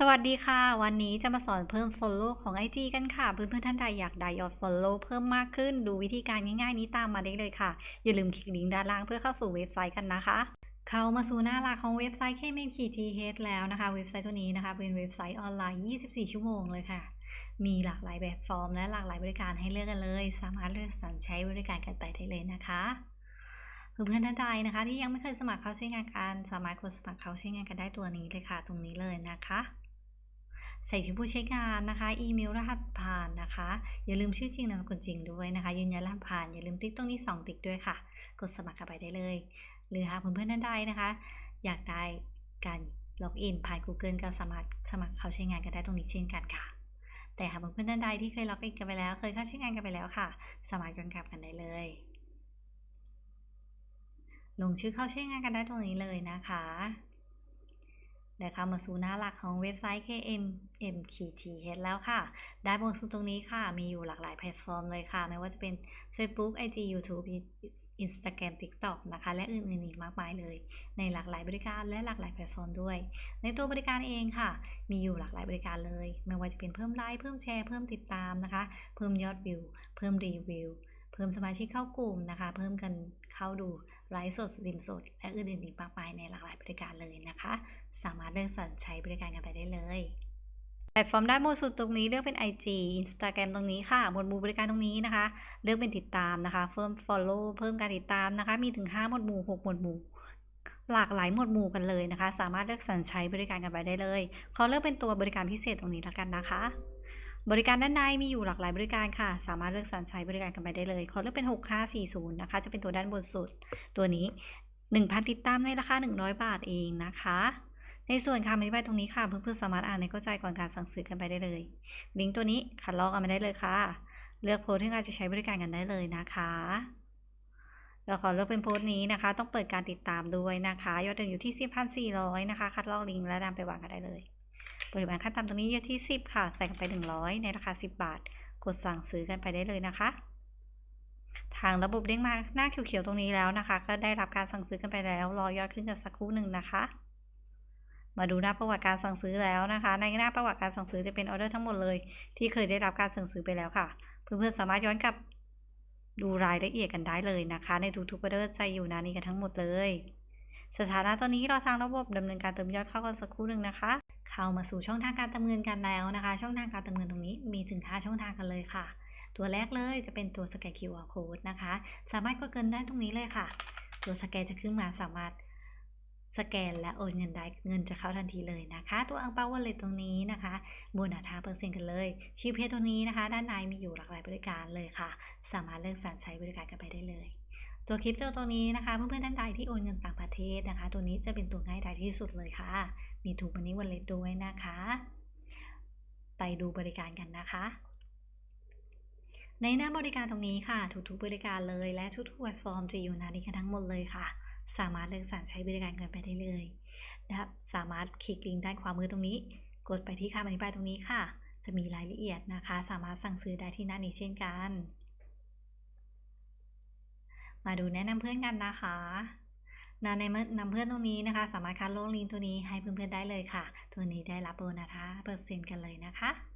สวัสดีค่ะ วันนี้จะมาสอนเพิ่ม Follow ของ IG กันค่ะเพื่อนๆท่านใดอยากได้ยอด Follow เพิ่มมากขึ้นดูวิธีการง่ายๆนี้ตามมาได้เลยค่ะ อย่าลืมคลิกลิงก์ด้านล่างเพื่อเข้าสู่เว็บไซต์กันนะคะ เข้ามาสู่หน้าหลักของเว็บไซต์ k m k t h แล้วนะคะ เว็บไซต์ตัวนี้นะคะ เป็นเว็บไซต์ออนไลน์ 24 ชั่วโมงเลยค่ะ มีหลากหลายแบบฟอร์ม และหลากหลายบริการให้เลือกกันเลย สามารถเลือกสรรใช้บริการกันไปได้เลยนะคะเพื่อนๆท่านใดนะคะ ที่ยังไม่เคยสมัครเข้าใช้งานกันสามารถกดสมัครเข้าใช้งานกันได้ตัวนี้เลยค่ะ ตรงนี้เลยนะคะ ใส่ชื่อผู้ใช้งานนะคะ อีเมลรหัสผ่านนะคะ อย่าลืมชื่อจริงนามสกุลจริงด้วยนะคะ ยืนยันรหัสผ่าน อย่าลืมติ๊กตรงนี้ 2 ติ๊กด้วยค่ะ กดสมัครเข้าไปได้เลย หรือหากเพื่อนๆท่านใดนะคะ อยากได้การล็อกอินผ่าน Google ก็สามารถสมัครเข้าใช้งานกันได้ตรงนี้เช่นกันค่ะ แต่หากเพื่อนๆท่านใดที่เคยล็อกอินกันไปแล้ว เคยเข้าใช้งานกันไปแล้วค่ะ สามารถย้อนกลับกันได้เลย ลงชื่อเข้าใช้งานกันได้ตรงนี้เลยนะคะ ได้เข้ามาสู่หน้าหลักของเว็บไซต์ KMMKTH แล้วค่ะ ได้บนสุดตรงนี้ค่ะ มีอยู่หลากหลายแพลตฟอร์มเลยค่ะ ไม่ว่าจะเป็น Facebook IG YouTube Instagram TikTok นะคะ และอื่นๆอีกมากมายเลย ในหลากหลายบริการและหลากหลายแพลตฟอร์มด้วย ในตัวบริการเองค่ะ มีอยู่หลากหลายบริการเลย ไม่ว่าจะเป็นเพิ่มไลค์เพิ่มแชร์เพิ่มติดตามนะคะ เพิ่มยอดวิว เพิ่มรีวิว เพิ่มสมาชิกเข้ากลุ่มนะคะ เพิ่มกันเข้าดูไลฟ์สดสตรีมสด และอื่นๆอีกมากมายในหลากหลายบริการเลยนะคะ สามารถเลือกสรรใช้บริการกันไปได้เลยแพลตฟอร์มด้านบนสุดตรงนี้เลือกเป็น IG Instagram ตรงนี้ค่ะหมวดหมู่บริการตรงนี้นะคะ เลือกเป็นติดตามนะคะ เพิ่ม follow เพิ่มการติดตามนะคะ มีถึง 5 หมวดหมู่ 6 หมวดหมู่ หลากหลายหมวดหมู่กันเลยนะคะ สามารถเลือกสรรใช้บริการกันไปได้เลยขอเลือกเป็นตัวบริการพิเศษตรงนี้แล้วกันนะคะ บริการด้านในมีอยู่หลากหลายบริการค่ะ สามารถเลือกสรรใช้บริการกันไปได้เลยขอเลือกเป็น 6540 นะคะ จะเป็นตัวด้านบนสุดตัวนี้ 1,000 ติดตามในราคา 100 บาทเองนะคะ ในส่วนคำอธิบายตรงนี้ค่ะ เพื่อนๆสามารถอ่านในเข้าใจก่อนการสั่งซื้อกันไปได้เลย ลิงก์ตัวนี้คัดลอกกันมาได้เลยค่ะ เลือกโพสที่กาจะใช้บริการกันได้เลยนะคะเราขอเลือกเป็นโพสต์นี้นะคะ ต้องเปิดการติดตามด้วยนะคะ ยอดเดินอยู่ที่ 10,400 นะคะ คัดลอกลิงก์และนำไปวางกันได้เลยปริมาณขั้นต่ำตรงนี้อยู่ที่ 10 ค่ะ ใส่กันไป 100 ในราคา 10 บาท กดสั่งซื้อกันไปได้เลยนะคะ ทางระบบเด้งมาหน้าเขียวๆตรงนี้แล้วนะคะ ก็ได้รับการสั่งซื้อกันไปแล้ว รอยอดขึ้นกันสักครู่หนึ่งนะคะ มาดูหน้าประวัติการสั่งซื้อแล้วนะคะ ในหน้าประวัติการสั่งซื้อจะเป็นออเดอร์ทั้งหมดเลย ที่เคยได้รับการสั่งซื้อไปแล้วค่ะ เพื่อนๆสามารถย้อนกลับดูรายละเอียดกันได้เลยนะคะ ในทุกๆออเดอร์จะอยู่นานี้กันทั้งหมดเลย สถานะตอนนี้เราทางระบบดำเนินการเติมยอดเข้ากันสักครู่หนึ่งนะคะ เข้ามาสู่ช่องทางการเติมเงินกันแล้วนะคะ ช่องทางการเติมเงินตรงนี้มีถึง5ช่องทางกันเลยค่ะ ตัวแรกเลยจะเป็นตัวสแกน QR code นะคะ สามารถกดเงินได้ตรงนี้เลยค่ะ ตัวสแกนจะขึ้นมาสามารถ สแกนและโอนเงินได้เงินจะเข้าทันทีเลยนะคะ ตัวอังเปาวอลเลตตรงนี้นะคะโบนัสห้าเปอร์เซ็นต์กันเลยชีพเพตัวนี้นะคะ ด้านในมีอยู่หลากหลายบริการเลยค่ะ สามารถเลือกสรรใช้บริการกันไปได้เลย ตัวคลิปตัวตัวนี้นะคะ เพื่อนๆท่านใดที่โอนเงินต่างประเทศนะคะ ตัวนี้จะเป็นตัวง่ายดายที่สุดเลยค่ะ มีถูกมันนี้วันเล็ตด้วยนะคะ ไปดูบริการกันนะคะในหน้าบริการตรงนี้ค่ะทุกๆบริการเลยและทุกๆแพลตฟอร์มจะอยู่หน้านี้กันทั้งหมดเลยค่ะ สามารถเลือกสรรใช้บริการกันไปได้เลยนะครับสามารถคลิกลิงก์ด้านขวามือตรงนี้ กดไปที่คำอธิบายตรงนี้ค่ะ จะมีรายละเอียดนะคะ สามารถสั่งซื้อได้ที่หน้านี้เช่นกัน มาดูแนะนำเพื่อนกันนะคะนในนำเพื่อนตรงนี้นะคะ สามารถคัดลงลิงก์ตัวนี้ให้เพื่อนๆได้เลยค่ะ ตัวนี้ได้รับโบนัสเปอร์เซ็นต์กันเลยนะคะ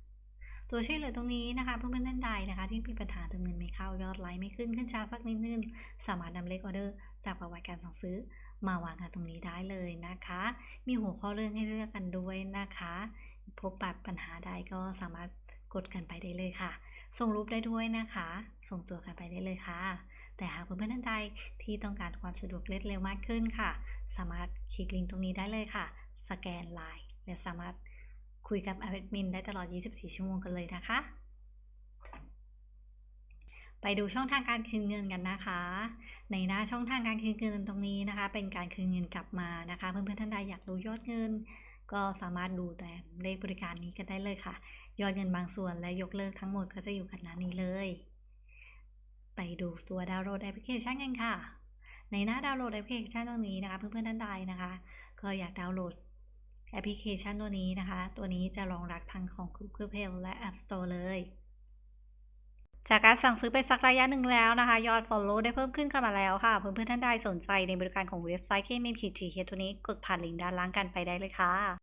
ตัวช่วยเหลือตรงนี้นะคะเพื่อนๆท่านใดนะคะ ที่มีปัญหาเติมเงินไม่เข้ายอดไลค์ไม่ขึ้นขึ้นช้าสักนิดนึงสามารถนำเลขออเดอร์จากประวัติการสั่งซื้อมาวางกันตรงนี้ได้เลยนะคะ มีหัวข้อเรื่องให้เลือกกันด้วยนะคะ พบปัดปัญหาใดก็สามารถกดกันไปได้เลยค่ะ ส่งรูปได้ด้วยนะคะ ส่งตัวกันไปได้เลยค่ะ แต่หากเพื่อนๆท่านใดที่ต้องการความสะดวกเรวดเร็วมากขึ้นค่ะ สามารถคลิกลิงก์ตรงนี้ได้เลยค่ะ สแกนไลน์และสามารถ คุยกับแอดมินได้ตลอด 24 ชั่วโมงกันเลยนะคะ ไปดูช่องทางการคืนเงินกันนะคะ ในหน้าช่องทางการคืนเงินตรงนี้นะคะ เป็นการคืนเงินกลับมานะคะ เพื่อนๆท่านใดอยากรู้ยอดเงิน ก็สามารถดูแต่เลขบริการนี้กันได้เลยค่ะ ยอดเงินบางส่วนและยกเลิกทั้งหมดก็จะอยู่กันหน้านี้เลย ไปดูตัวดาวน์โหลดแอปพลิเคชันกันค่ะในหน้าดาวน์โหลดแอปพลิเคชันตรงนี้นะคะ เพื่อนๆท่านใดนะคะ ก็อยากดาวน์โหลด แอปพลิเคชันตัวนี้นะคะ ตัวนี้จะรองรับทางของ Google Play และ App Store เลย จากการสั่งซื้อไปสักระยะหนึ่งแล้วนะคะ ยอด Follow ได้เพิ่มขึ้นเข้ามาแล้วค่ะ เพื่อนๆท่านใดสนใจในบริการของเว็บไซต์ KMPT ตัวนี้กดผ่านลิงก์ด้านล่างกันไปได้เลยค่ะ